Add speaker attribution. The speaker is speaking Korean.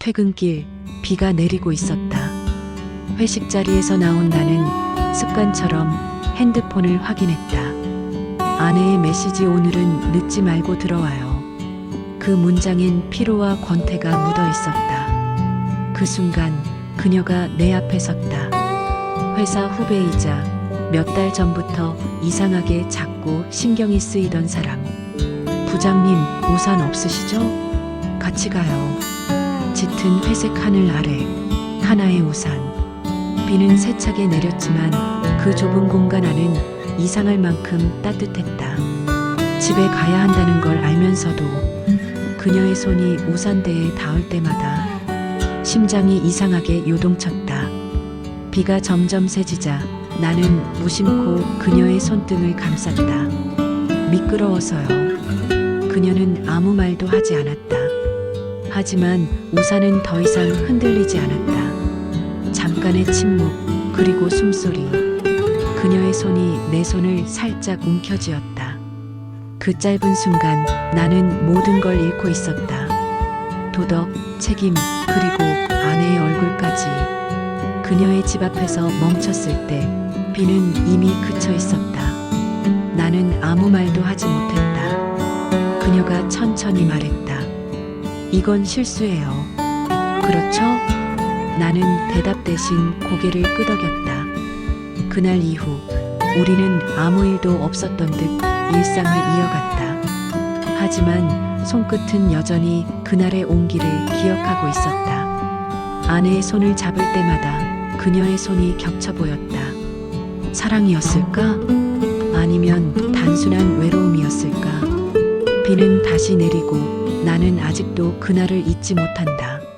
Speaker 1: 퇴근길 비가 내리고 있었다. 회식 자리에서 나온 나는 습관처럼 핸드폰을 확인했다. 아내의 메시지 오늘은 늦지 말고 들어와요. 그 문장엔 피로와 권태가 묻어 있었다. 그 순간 그녀가 내 앞에 섰다. 회사 후배이자 몇 달 전부터 이상하게 작고 신경이 쓰이던 사람. 부장님, 우산 없으시죠? 같이 가요. 짙은 회색 하늘 아래 하나의 우산. 비는 세차게 내렸지만 그 좁은 공간 안은 이상할 만큼 따뜻했다. 집에 가야 한다는 걸 알면서도 그녀의 손이 우산대에 닿을 때마다 심장이 이상하게 요동쳤다. 비가 점점 세지자 나는 무심코 그녀의 손등을 감쌌다. 미끄러워서요. 그녀는 아무 말도 하지 않았다. 하지만 우산은 더 이상 흔들리지 않았다. 잠깐의 침묵, 그리고 숨소리. 그녀의 손이 내 손을 살짝 움켜쥐었다. 그 짧은 순간 나는 모든 걸 잃고 있었다. 도덕, 책임, 그리고 아내의 얼굴까지. 그녀의 집 앞에서 멈췄을 때 비는 이미 그쳐 있었다. 나는 아무 말도 하지 못했다. 그녀가 천천히 말했다. 이건 실수예요. 그렇죠? 나는 대답 대신 고개를 끄덕였다. 그날 이후 우리는 아무 일도 없었던 듯 일상을 이어갔다. 하지만 손끝은 여전히 그날의 온기를 기억하고 있었다. 아내의 손을 잡을 때마다 그녀의 손이 겹쳐 보였다. 사랑이었을까? 아니면 단순한 외로움이었을까? 비는 다시 내리고 나는 아직도 그날을 잊지 못한다.